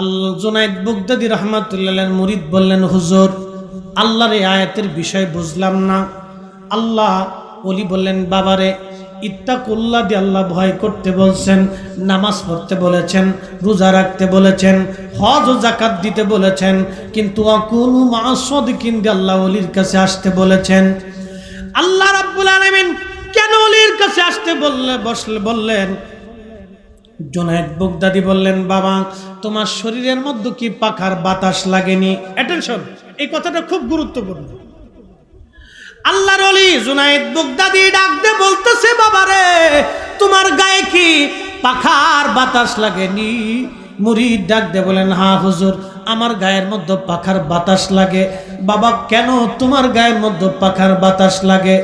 আল্লাহ জুনাইদ বুগদাদি রহমাতুল্লাহ মুরিদ বললেন, হুজুর, আল্লাহর এই আয়াতের বিষয় বুঝলাম না। আল্লাহ ওলি বললেন, বাবারে, ইত্তাকুল্লাহ দিয়ে আল্লাহ ভয় করতে বলছেন, নামাজ পড়তে বলেছেন, রোজা রাখতে বলেছেন, হজ ও জাকাত দিতে বলেছেন, কিন্তু অকুনু মাসদ কিনতে আল্লাহ অলির কাছে আসতে বলেছেন। আল্লাহ রাব্বুল আলামিন কেন অলির কাছে আসতে বললে, বসলে বললেন জোনায়েদ বগদাদি বললেন, বাবা, তোমার শরীরের মধ্যে কি পাখার বাতাস লাগেনি? অ্যাটেনশন এই কথাটা খুব গুরুত্বপূর্ণ। আল্লাহর অলি জুনাইদ বগদাদি ডাকতে বলতেছে বাবারে তোমার গায়ে কি পাখার বাতাস লাগেনি? মুরিদ ডাক দে বলেন হা হুজুর, আমার গায়ের মধ্যে পাখার বাতাস লাগে। বাবা, কেন তোমার গায়ের মধ্যে পাখার বাতাস লাগে?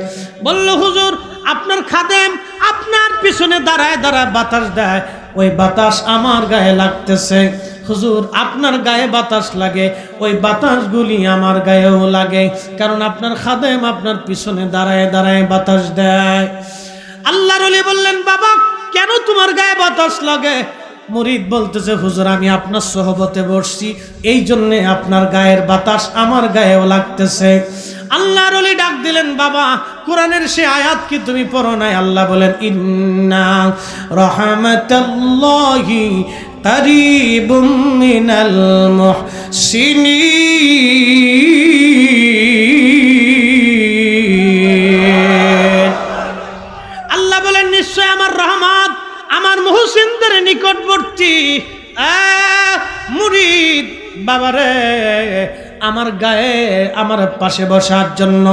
বলল, হুজুর, আপনার খাদেম আপনার পিছনে দাঁড়ায় দাঁড়ায় বাতাস দেয়। ওই বাতাস আমার গায়ে লাগতেছে। হুজুর, আপনার গায়ে বাতাস লাগে, ওই বাতাসগুলি আমার গায়েও লাগে, কারণ আপনার খাদেম আপনার পিছনে দাঁড়ায় দাঁড়ায় বাতাস দেয়। আল্লাহর বললেন, বাবা, কেন তোমার গায়ে বাতাস লাগে? মুরিদ বলতেছে, হুজুর, আমি আপনার সহবতে বসছি এই জন্যে আপনার গায়ের বাতাস আমার গায়েও লাগতেছে। আল্লাহর অলি ডাক দিলেন, বাবা, কোরআনের সে আয়াত কি তুমি পড়ো নাই? আল্লাহ বলেন, ইন্না রহমতাল্লাহি করিবুম মিনাল মুহসিনিন। আল্লাহ বলেন, নিশ্চয় আমার রহমত আমার মুহসিনদের নিকটবর্তী মুরিদ বাবারে আমার গায়ে, আমার পাশে বসার জন্য,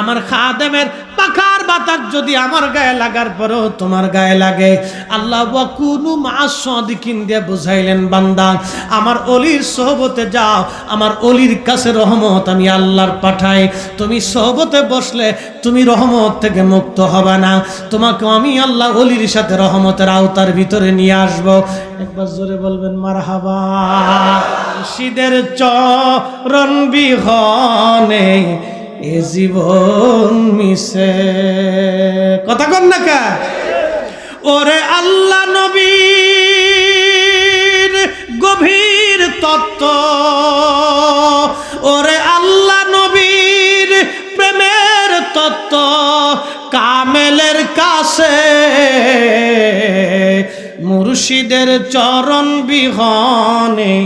আমার খাদেমের পাখার বাতাস যদি আমার গায়ে লাগার পরেও তোমার গায়ে লাগে। আল্লাহ ওয়াকুনু মাসদিকিন দিয়ে বুঝাইলেন, বান্দা, আমার অলির সহবতে যাও, আমার অলির কাছে রহমত আমি আল্লাহর পাঠাই। তুমি সহবতে বসলে তুমি রহমত থেকে মুক্ত হবে না। তোমাকে আমি আল্লাহ অলির সাথে রহমতের আওতার ভিতরে নিয়ে আসব। একবার জোরে বলবেন মার হাবা শীদের চরণ বিহনে এ জীবন মিশে। কথা কন না কা? ওরে আল্লাহ নবীর গভীর তত্ত্ব। ওরে আল্লাহ নবীর প্রেমের তত্ত্ব। কামেলের কাছে মুর্শিদের চরণ বিহনে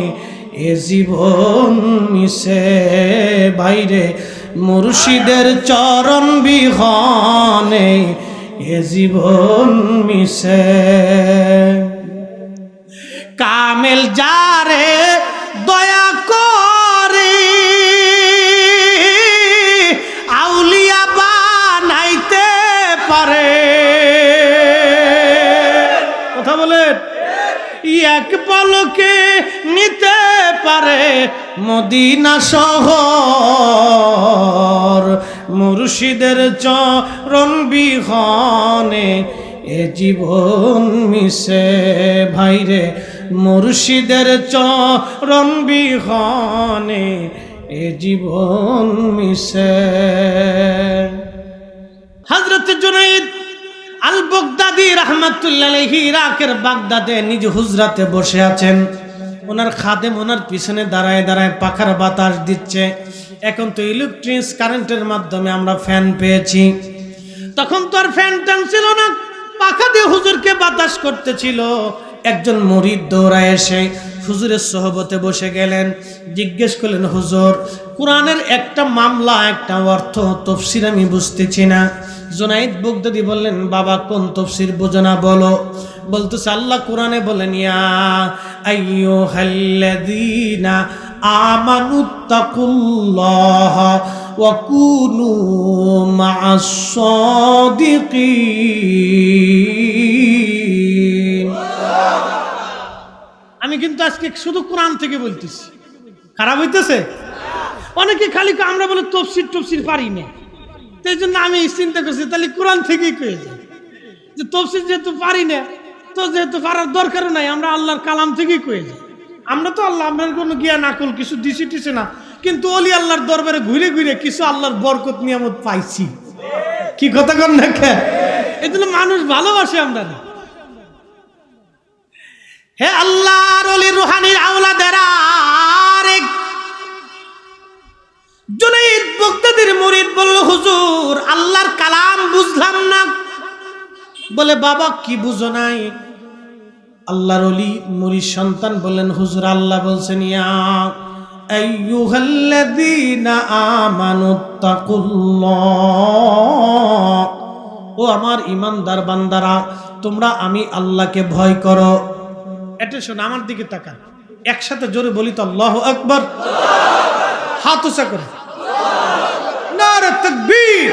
এ জীবন মিশে বাইরে মুর্শিদের চরণ বিহনে এ জীবন মিশে। কামেল যারে দয়া করে, আউলিয়া বানাইতে পারে। কথা বলেন? এক পলকে নিতে পারে মদিনা শহর। মুর্শিদের চরণ বিহনে এ জীবন মিশে। ভাইরে, মুর্শিদের চরণ বিহনে এ জীবন মিশে। হজরত জুনাইদ আল বগদাদি রহমতুল্লাহ ইরাকের বাগদাদে নিজ হুজরাতে বসে আছেন। ওনার খাদেম ওনার পিছনে দাঁড়ায় দাঁড়ায় পাখার বাতাস দিচ্ছে। এখন তো ইলেকট্রিক্স কারেন্টের মাধ্যমে আমরা ফ্যান পেয়েছি। তখন তো আর ফ্যান ট্যান ছিল না। পাখা দিয়ে হুজুরকে বাতাস করতেছিল। একজন মরিদ দৌড়ায় এসে হুজুরের সহবতে বসে গেলেন। জিজ্ঞেস করলেন, হুজুর, কোরআনের একটা মামলা, একটা অর্থ তফসির আমি বুঝতেছি না। জোনাইদ বগদাদি বললেন, বাবা, কোন তফসির বোঝো না, বলো। বলতেছে, আল্লাহ কোরআনে বলেন আমি কিন্তু আজকে শুধু কোরআন থেকে বলতেছি। খারাপ হইতেছে? অনেকে খালি আমরা বলে তফসির টফসির পারি না। এই জন্য আমি চিন্তা করছি, তাহলে কোরআন থেকেই কয়ে যায় যে তফসির যেহেতু পারি না তো যেহেতু পারার দরকারও নাই, আমরা আল্লাহর কালাম থেকেই আমরা তো আল্লাহ আপনার কোনো কিছু দিছি টিছে না। কিন্তু অলি আল্লাহর দরবারে ঘুরে ঘুরে কিছু আল্লাহর বরকত, নিয়ামত পাইছি। কি কথা না খে মানুষ ভালোবাসে আমরা হে আল্লাহর অলি রুহানির জুনাইদ মুরিদ বলল, হুজুর, আল্লাহর কালাম বুঝলাম না। বলে, বাবা, কি বুঝো নাই? আল্লাহর অলি মুরির সন্তান বললেন, হুজুর, আল্লাহ বলছেন, ইয়া ও আমার ইমানদার বান্দারা, তোমরা আমি আল্লাহকে ভয় করো। এটা শোন, আমার দিকে তাকান। একসাথে জোরে বলি তো, আল্লাহ আকবর। হাত উঁচা করে। নারে তাকবীর,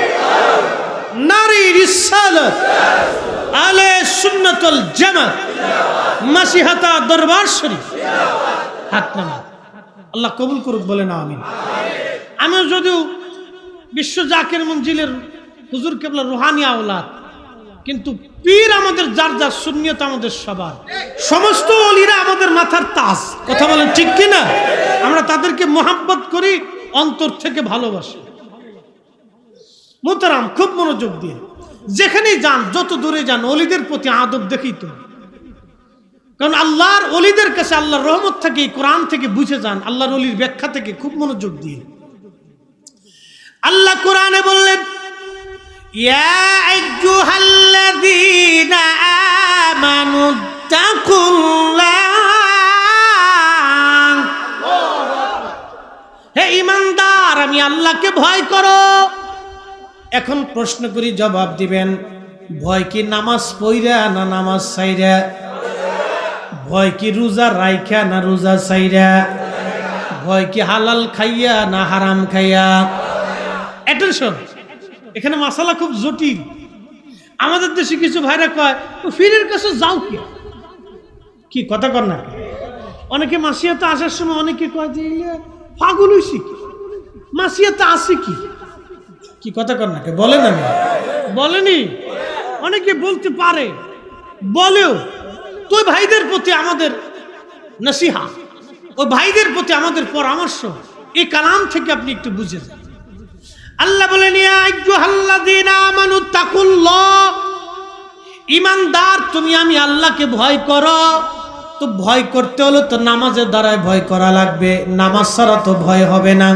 নারী রিসালাত। আলে সুন্নাতুল জামাত। মাসিহাতা দরবার শরীফ। হাত নামা আল্লাহ কবুল করুক বলে না আমিন। আমিও যদিও বিশ্ব জাকের মঞ্জিলের হুজুর কেবলা রুহানি আওলাদ, কিন্তু পীর আমাদের যার যার শূন্যতা আমাদের সবার। সমস্ত অলিরা আমাদের মাথার তাস কথা বলেন ঠিক কিনা আমরা তাদেরকে মোহাব্বত করি, অন্তর থেকে ভালোবাসি। মোতারাম খুব মনোযোগ দিয়ে। যেখানেই যান, যত দূরে যান, অলিদের প্রতি আদব দেখেই তো। কারণ আল্লাহর অলিদের কাছে আল্লাহর রহমত থেকে কোরআন থেকে বুঝে যান, আল্লাহর অলির ব্যাখ্যা থেকে খুব মনোযোগ দিয়ে। আল্লাহ কোরআনে বললেন হে ইমানদার, আমি আল্লাহকে ভয় করো। এখন প্রশ্ন করি, জবাব দিবেন, ভয় কি নামাজ পইরা না নামাজ সাইরা? ভয় কি রোজা রাইখা না রোজা সাইরা? ভয় কি হালাল খাইয়া না হারাম খাইয়া? অ্যাটেনশন এখানে মাসালা খুব জটিল। আমাদের দেশে কিছু ভাইরা কয়, "ও ফিরের কাছে যাও কি? কি, কথা কর না। অনেকে মাসিয়াতে আসার সময় অনেকে কয় যে পাগল হইছি মাসিয়াতে আসে কি? কি কথা কর না বলেন আমি। বলেনি? অনেকে বলতে পারে। বলেও তো ওই ভাইদের প্রতি আমাদের নসিহা, ওই ভাইদের প্রতি আমাদের পরামর্শ, এই কালাম থেকে আপনি একটু বুঝে যান। আল্লাহ বলেন ইমানদার, তুমি আমি আল্লাহকে ভয় করো। তো ভয় করতে হলে তো নামাজের দ্বারায় ভয় করা লাগবে। নামাজ ছাড়া তো ভয় হবে না।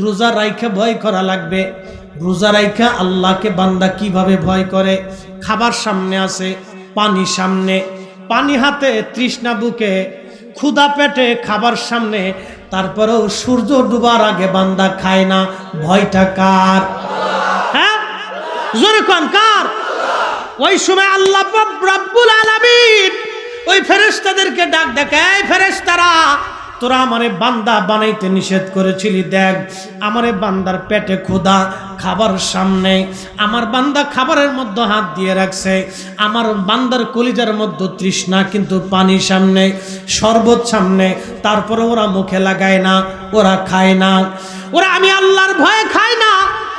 রোজা রাইখা ভয় করা লাগবে। রোজা রাইখা আল্লাহকে বান্দা কীভাবে ভয় করে? খাবার সামনে আছে, পানি সামনে। পানি হাতে তৃষ্ণা বুকে, ক্ষুধা পেটে খাবার সামনে। তারপরেও সূর্য ডুবার আগে বান্দা খায় না। ভয়টা কার? হ্যাঁ? জোরে কার? ওই সময় আল্লাহ আলামিন ওই ফেরেশতাদেরকে ডাক এই ফেরেশতারা তোরা আমারে বান্দা বানাইতে নিষেধ করেছিলি, দেখ। আমারে বান্দার পেটে ক্ষুধা খাবার সামনে। আমার বান্দা খাবারের মধ্যে হাত দিয়ে রাখছে। আমার বান্দার কলিজার মধ্যে তৃষ্ণা, কিন্তু পানি সামনে, শরবত সামনে। তারপরে ওরা মুখে লাগায় না, ওরা খায় না। ওরা, আমি আল্লাহর ভয়ে খায় না।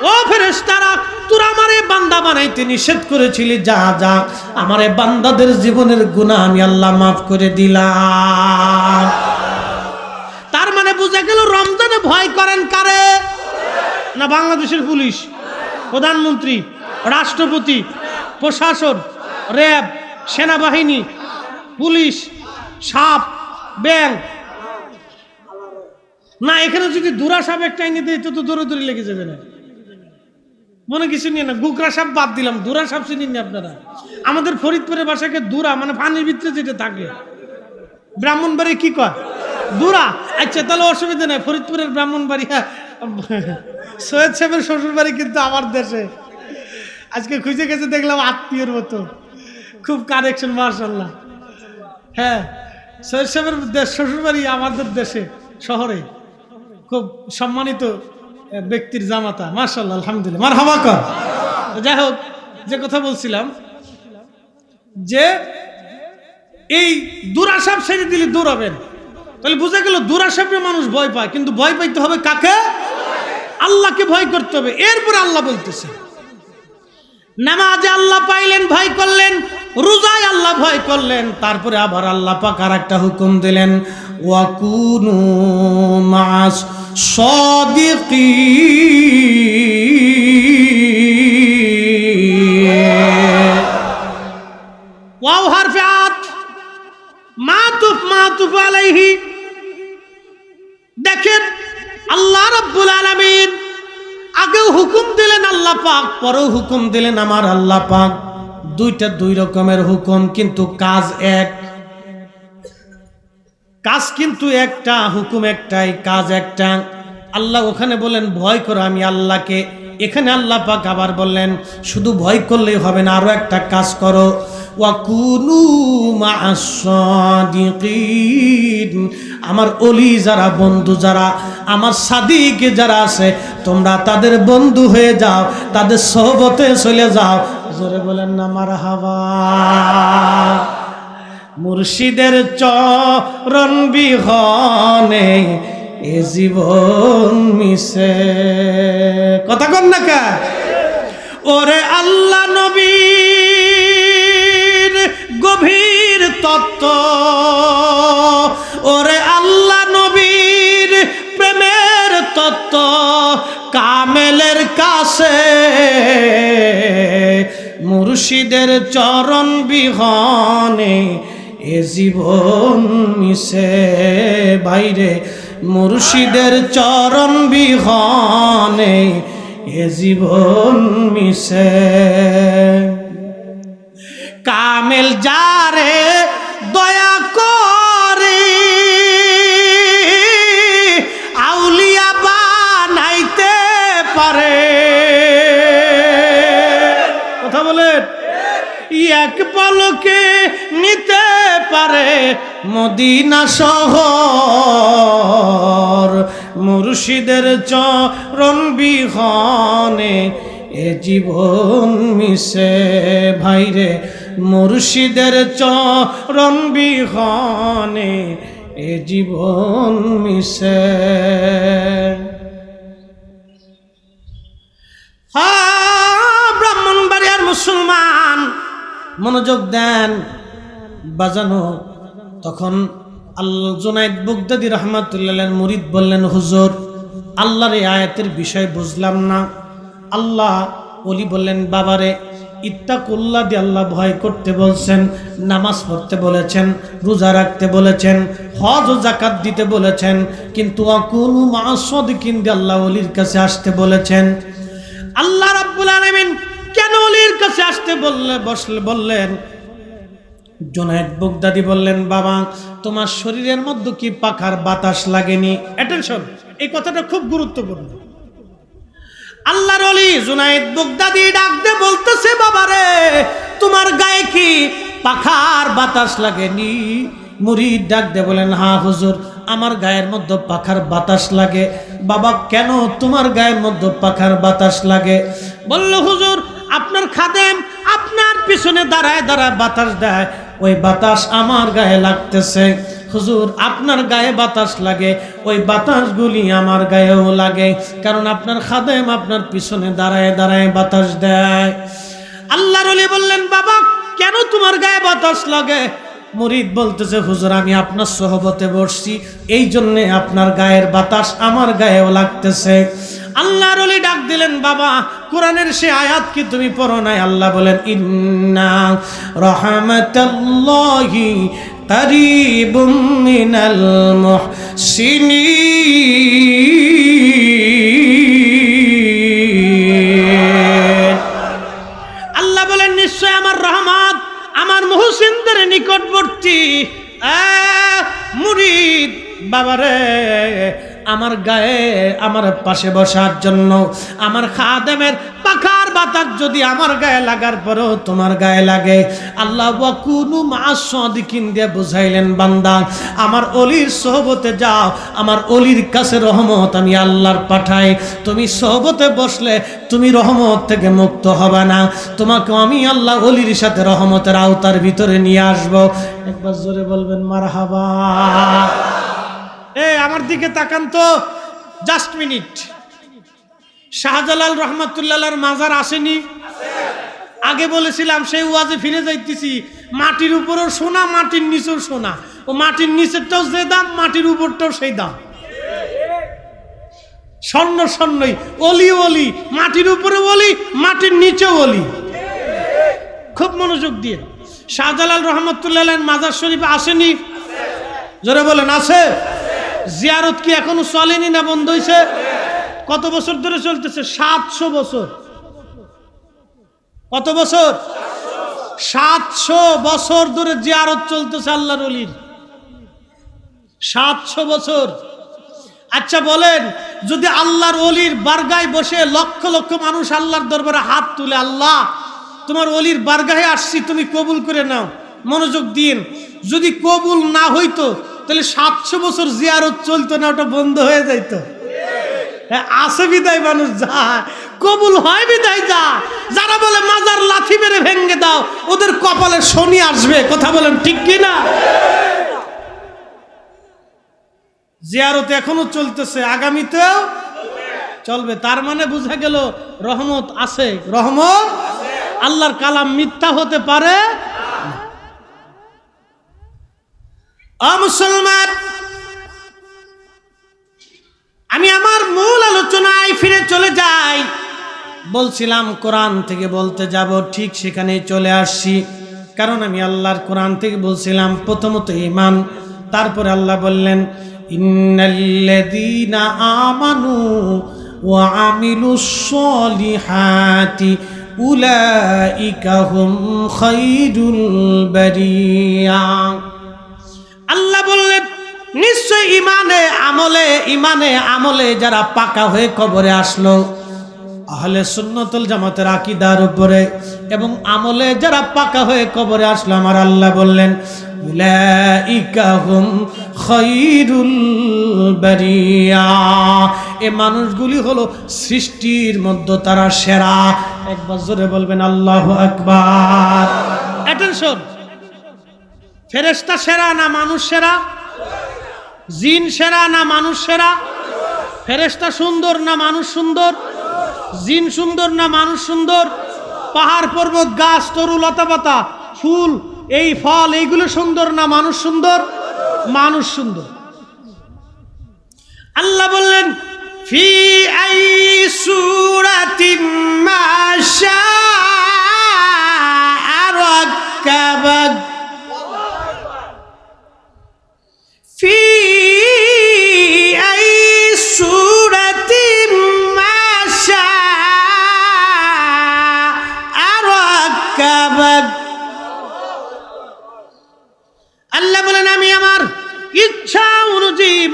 ও ফেরেশতারা, তোরা আমারে বান্দা বানাইতে নিষেধ করেছিলি, যা যা। আমারে বান্দাদের জীবনের গুনাহ আমি আল্লাহ মাফ করে দিলাম। তার মানে বোঝা গেল রমজানে ভয় করেন কারে? না বাংলাদেশের পুলিশ, প্রধানমন্ত্রী, রাষ্ট্রপতি, প্রশাসন, র্যাব, সেনাবাহিনী, পুলিশ, সাপ ব্যাংক না, এখানে যদি দুরা সাপ একটা এনে দিই তো তো দৌড়ে লেগে যাবে না। মনে কিছু নিয়ে না, গুকরা সাপ বাদ দিলাম, দুরা সাপ চিনি না আপনারা? আমাদের ফরিদপুরের বাসাকে দুরা মানে পানির ভিতরে যেটা থাকে। ব্রাহ্মণবাড়ি কি কয়? দুরা আচ্ছা তাহলে অসুবিধা নেই, ফরিদপুরের ব্রাহ্মণ ব্রাহ্মণবাড়ি সৈয়দ সাহেবের শ্বশুর বাড়ি কিন্তু আমার দেশে। আজকে খুঁজে গেছে, দেখলাম আত্মীয়র মতো। খুব কানেকশন মার্শাল্লাহ হ্যাঁ সৈয়দ সাহেবের দেশ শ্বশুর বাড়ি আমাদের দেশে, শহরে। খুব সম্মানিত ব্যক্তির জামাতা মার্শাল্লাহ আলহামদুলিল্লাহ। মার হামা কর। যাই হোক, যে কথা বলছিলাম, যে এই দুরাসাপ ছেড়ে দিলে দূর দৌড়াবেন। তাহলে বুঝা গেল দুরাসাপে মানুষ ভয় পায়, কিন্তু ভয় পাইতে হবে কাকে? আল্লাহকে ভয় করতে হবে। এরপরে আল্লাহ বলতেছে, নামাজে আল্লাহ পাইলেন, ভয় করলেন, রোজায় আল্লাহ ভয় করলেন, তারপরে আবার আল্লাহ পাক আর একটা হুকুম দিলেন, ওয়াকুনু মাস সদিকি পরেও হুকুম দিলেন আমার আল্লাহ পাক, দুইটা দুই রকমের হুকুম, কিন্তু কাজ এক। কাজ কিন্তু একটা, হুকুম একটাই, কাজ একটা। আল্লাহ ওখানে বলেন, ভয় করো, আমি আল্লাহকে। এখানে আল্লাহ পাক আবার বললেন, শুধু ভয় করলেই হবে না আরও একটা কাজ করো। আমার অলি যারা, বন্ধু যারা, আমার সাদিক যারা আছে, তোমরা তাদের বন্ধু হয়ে যাও, তাদের সহবতে চলে যাও। জোরে বলেন না মার হাওয়া মুর্শিদের চরণ বিহনে এ জীবন মিশে। কথা কন না কা? আল্লাহ নবীর গভীর তত্ত্ব। ওরে আল্লাহ নবীর প্রেমের তত্ত্ব, কামেলের কাছে মুর্শিদের চরণ বিহনে এ জীবন মিশে। বাইরে মুর্শিদের চরণ বিহনে এ জীবন মিশে। কামেল যারে দয়া করে। আউলিয়া বানাইতে পারে। কথা বলেন? এক পলকে নিতে পারে মদিনা শহর। মুর্শিদের চরণ বিহনে এ জীবন মিশে। ভাইরে মুর্শিদের চরণ বিহনে এ জীবন মিশে। ব্রাহ্মণবাড়িয়ার মুসলমান, মনোযোগ দেন, বাজানো। তখন আল্লাহ জোনাইদ বুগদাদি রহমাতুল্লাহ মুরিদ বললেন, হুজুর, আল্লাহর এই আয়াতের বিষয় বুঝলাম না। আল্লাহ অলি বললেন, বাবারে ইত্তাকুল্লাহ দিয়ে আল্লাহ ভয় করতে বলছেন, নামাজ পড়তে বলেছেন, রোজা রাখতে বলেছেন, হজ ও জাকাত দিতে বলেছেন, কিন্তু অকুনু মাসদ কিনতে আল্লাহ অলির কাছে আসতে বলেছেন। আল্লাহ রাব্বুল আলামিন কেন অলির কাছে আসতে বললে বসলে বললেন, জোনায়েদ বগদাদি বললেন, বাবা, তোমার শরীরের মধ্যে কি পাখার বাতাস লাগেনি? অ্যাটেনশন এই কথাটা খুব গুরুত্বপূর্ণ। আল্লাহর অলি জুনাইদ বগদাদি ডাকতে বলতেছে, বাবারে, তোমার গায়ে কি পাখার বাতাস লাগেনি? মুরিদ ডাক দে বলেন, হা হুজুর, আমার গায়ের মধ্যে পাখার বাতাস লাগে। বাবা, কেন তোমার গায়ের মধ্যে পাখার বাতাস লাগে? বলল, হুজুর, আপনার খাদেম আপনার পিছনে দাঁড়ায় দাঁড়ায় বাতাস দেয়। ওই বাতাস আমার গায়ে লাগতেছে। হুজুর, আপনার গায়ে বাতাস লাগে, ওই বাতাসগুলি আমার গায়েও লাগে। কারণ আপনার খাদেম আপনার পিছনে দাঁড়ায় দাঁড়ায় বাতাস দেয়। আল্লাহর অলি বললেন, বাবা, কেন তোমার গায়ে বাতাস লাগে? মুরিদ বলতেছে, হুজুর, আমি আপনার সহবতে বসছি, এই জন্যে আপনার গায়ের বাতাস আমার গায়েও লাগতেছে। আল্লাহর অলি ডাক দিলেন, বাবা, কোরআনের সে আয়াত কি তুমি পড়ো নাই? আল্লাহ বলেন, ইন্না রহমতাল্লাহি করিবুম মিনাল মুহসিনিন। আল্লাহ বলেন, নিশ্চয় আমার রহমত আমার মুহসিনদের নিকটবর্তী মুরিদ বাবারে, আমার গায়ে, আমার পাশে বসার জন্য, আমার খাদেমের বাতাস যদি আমার গায়ে লাগার পরেও তোমার গায়ে লাগে, আল্লাহ ওয়াকুনু মাসদিকিন দিয়ে বুঝাইলেন, বান্দা, আমার অলির সহবতে যাও, আমার অলির কাছে রহমত আমি আল্লাহর পাঠাই। তুমি সহবতে বসলে তুমি রহমত থেকে মুক্ত হবে না। তোমাকে আমি আল্লাহ অলির সাথে রহমতের আওতার ভিতরে নিয়ে আসব। একবার জোরে বলবেন মার হাবা এ, আমার দিকে তাকান তো জাস্ট মিনিট শাহজালাল রহমতুল্লাহর মাজার আসেনি? আগে বলেছিলাম সেই ওয়াজে ফিরে যাইতেছি। মাটির উপরও সোনা, মাটির নিচেও সোনা। ও মাটির নিচেরটাও যে দাম, মাটির উপরটাও সেই দাম। স্বর্ণ, স্বর্ণই। অলি অলি। মাটির উপরে অলি, মাটির নিচেও অলি। খুব মনোযোগ দিয়ে। শাহজালাল রহমতুল্লাহ মাজার শরীফ আসেনি? জোরে বলেন, আছে। জিয়ারত কি এখনও চলেনি না বন্ধ হয়েছে কত বছর ধরে চলতেছে? সাতশো বছর। কত বছর? সাতশো বছর ধরে যে জিয়ারত চলতেছে আল্লাহর অলির সাতশো বছর। আচ্ছা বলেন, যদি আল্লাহর অলির বারগায় বসে লক্ষ লক্ষ মানুষ আল্লাহর দরবারে হাত তুলে, আল্লাহ, তোমার অলির বারগাহে আসছি, তুমি কবুল করে নাও, মনোযোগ দিন। যদি কবুল না হইতো, তাহলে সাতশো বছর জিয়ারত চলতো না, ওটা বন্ধ হয়ে যাইতো। হ্যাঁ, আসে বিদায় মানুষ যা কবুল হয় বিদায় যা যারা বলে মাজার লাথি মেরে ভেঙ্গে দাও ওদের কপালে শনি আসবে। কথা বলেন ঠিক কি না জিয়ারত এখনও চলতেছে আগামীতেও চলবে। তার মানে বোঝা গেল রহমত আছে। রহমত আল্লাহর কালাম মিথ্যা হতে পারে মুসলমান আমি আমার মূল আলোচনায় ফিরে চলে যাই। বলছিলাম, কোরআন থেকে বলতে যাব, ঠিক সেখানে চলে আসছি। কারণ আমি আল্লাহর কোরআন থেকে বলছিলাম, প্রথমত ইমান তারপরে আল্লাহ বললেন আমানু ওয়া আমিলুস সলিহাতি উলাইকা হুম বারিয়া। আল্লাহ বললেন নিশ্চয় ইমানে আমলে ইমানে আমলে যারা পাকা হয়ে কবরে আসলো, আহলে সুন্নতুল জামাতের আকিদার উপরে এবং আমলে যারা পাকা হয়ে কবরে আসলো, আমার আল্লাহ বললেন এ মানুষগুলি হলো সৃষ্টির মধ্যে তারা সেরা। একবার জোরে বলবেন, আল্লাহু আকবার। অ্যাটেনশন ফেরেস্তা সেরা না মানুষ সেরা? জিন সেরা না মানুষ সেরা ফেরেস্তা সুন্দর না মানুষ সুন্দর? জিন সুন্দর না মানুষ সুন্দর? পাহাড়, পর্বত, গাছ, তরু লতা পাতা ফুল, এই ফল, এইগুলো সুন্দর না মানুষ সুন্দর? মানুষ সুন্দর। আল্লাহ বললেন, ফি আই সুরাতিম মা শাআ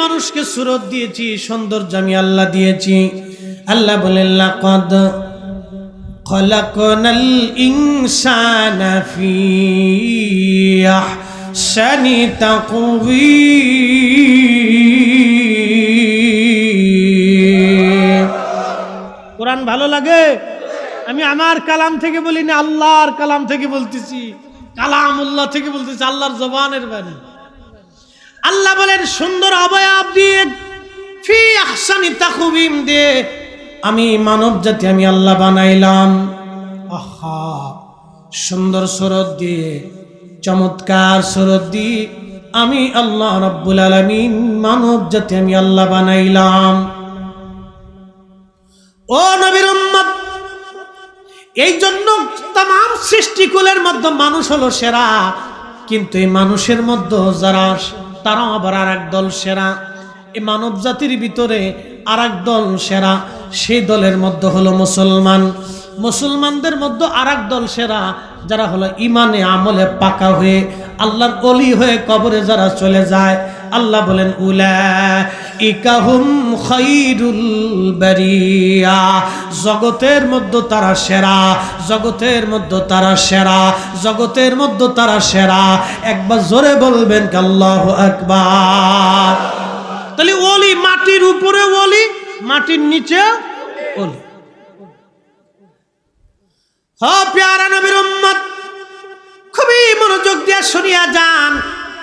মানুষকে সুরত দিয়েছি, সৌন্দর্য আমি আল্লাহ দিয়েছি। আল্লাহ বলেন লাকদ খলাকনাল ইনসানা ফি আহসানি কোরআন ভালো লাগে? আমি আমার কালাম থেকে বলি না আল্লাহর কালাম থেকে বলতেছি। কালামুল্লাহ থেকে বলতেছি, আল্লাহর জবানের বাণী। আল্লাহ বলেন, সুন্দর অবয়ব দিয়ে, ফি আমি মানব জাতি, আমি আল্লাহ বানাইলাম। আহা, সুন্দর সুরত দিয়ে, চমৎকার সুরত দিয়ে আমি আল্লাহ রব্বুল আলমিন মানব জাতি, আমি আল্লাহ বানাইলাম। ও নবীর এই জন্য তাম সৃষ্টিকুলের মধ্যে মানুষ হলো সেরা, কিন্তু এই মানুষের মধ্যে যারা তারাও আবার আর দল সেরা। এই মানব জাতির ভিতরে আর দল সেরা, সেই দলের মধ্যে হলো মুসলমান। মুসলমানদের মধ্যে আর দল সেরা, যারা হলো ইমানে আমলে পাকা হয়ে, আল্লাহর অলি হয়ে কবরে যারা চলে যায় আল্লাহ বলেন উলা বারিয়া। জগতের মধ্যে তারা সেরা, জগতের মধ্যে তারা সেরা, জগতের মধ্যে তারা সেরা। একবার জোরে বলবেন আল্লাহু আকবার। তাহলে ওলি মাটির উপরে ওলি, মাটির নিচে ওলি। হ, প্যারা নবীর খুবই মনোযোগ দিয়ে শুনিয়া যান।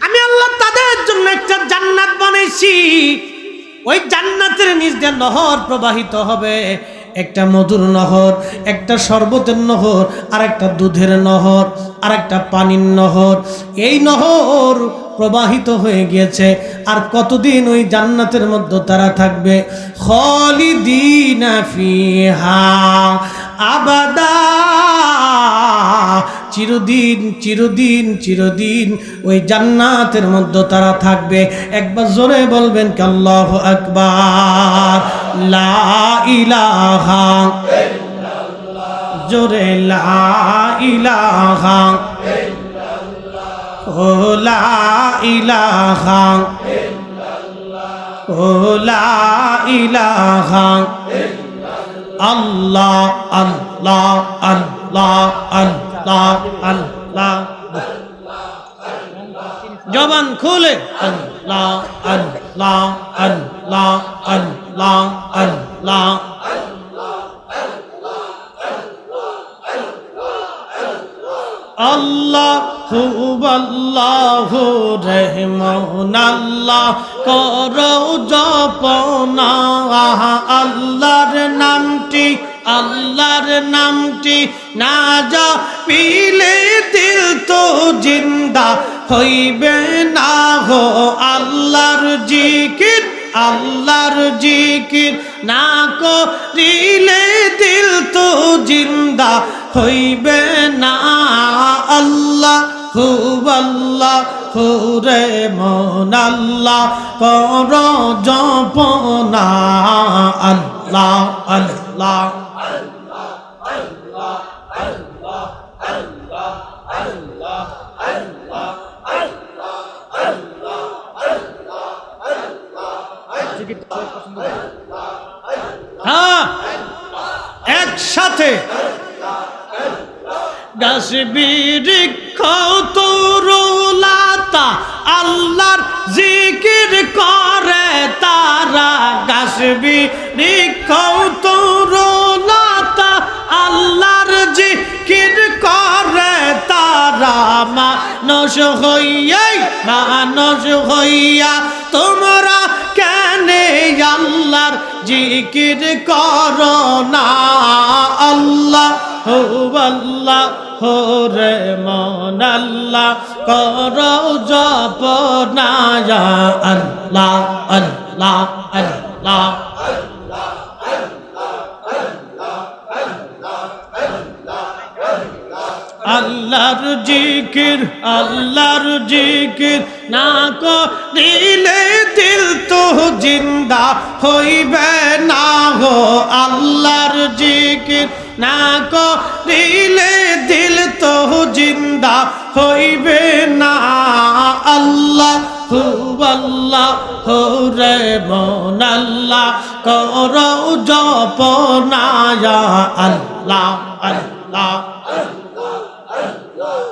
আমি আল্লাহ তাদের জন্য একটা জান্নাত বানাইছি। ওই জান্নাতের নিচ দিয়ে নহর প্রবাহিত হবে। একটা মধুর নহর, একটা শরবতের নহর আর একটা দুধের নহর আর একটা পানির নহর। এই নহর প্রবাহিত হয়ে গিয়েছে। আর কতদিন ওই জান্নাতের মধ্যে তারা থাকবে? খলিদিনা ফিহা আবাদা। চিরদিন চিরদিন চিরদিন ওই জান্নাতের মধ্যে তারা থাকবে। একবার জোরে বলবেন কি আল্লাহ আকবার। লা জোরে লা ও লা ও ইলাহা আল্লাহ আল্লাহ আল্লাহ আল্লাহ আল্লাহ। জবান খুলে। আল্লাহ আল্লাহ আল্লাহ আল্লাহ আল্লাহ। আল্লাহ আল্লাহ রহমান আল্লাহ করো জপনা। আল্লাহর নামটি আল্লাহর নামটি না যা পিলে দিল তো জিন্দা। হইবে না হো আল্লাহর জিকির আল্লাহর জিকির না করিলে দিল তো জিন্দা। হইবে না আল্লাহ খুব আল্লাহ হুরে মন আল্লাহ কর জপনা আল্লাহ আল্লাহ হ্যাঁ একসাথে। গাছবিরিক্ষ তরুলাতা গাছবিরিক্ষ তরুলাতা আল্লাহর জিকির করে তারা মানুষ হইয়াই, মানুষ হইয়া তোমরা কেন আল্লাহর জিকির করো না? আল্লাহ হো আল্লাহ, হো রে মন আল্লাহ, কর জপ আল্লাহ আল্লাহ আল্লাহ। আল্লাহর জিকির আল্লাহর জিকির না করিলে দিল তো জিন্দা হইবে না গো আল্লাহর জিকির না করিলে দিল তো জিন্দা হইবে না আল্লাহ হু আল্লাহ হো রে মন আল্লাহ কর জপ না আল্লাহ আল্লাহ আসমান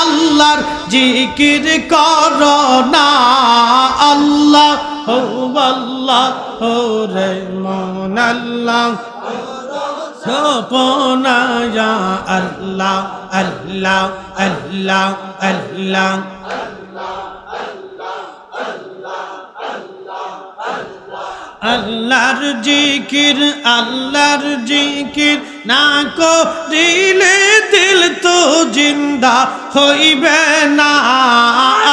আল্লাহর জিকির কর না আল্লাহ হো আল্লাহ হো রে মন আল্লাহ সপনা আল্লাহ আল্লাহ আল্লাহ আল্লাহ। আল্লাহর জিকির আল্লাহর জিকির না করিলে দিল তো জিন্দা হইবে না।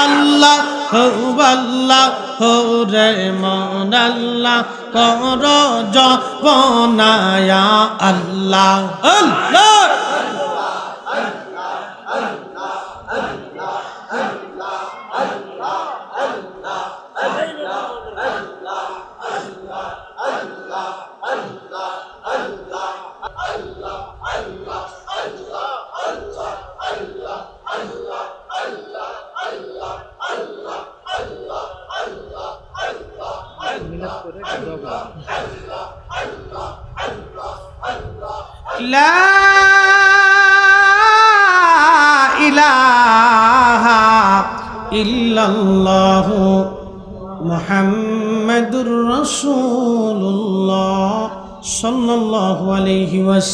আল্লাহ হো আল্লাহ হো রে মন আল্লাহ, কর জপনায়া আল্লাহ। আল্লাহ।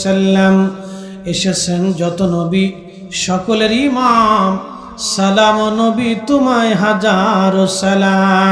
ওয়াসাল্লাম এসেছেন যত নবী সকলের ইমাম। সালাম নবী তোমায় হাজার সালাম।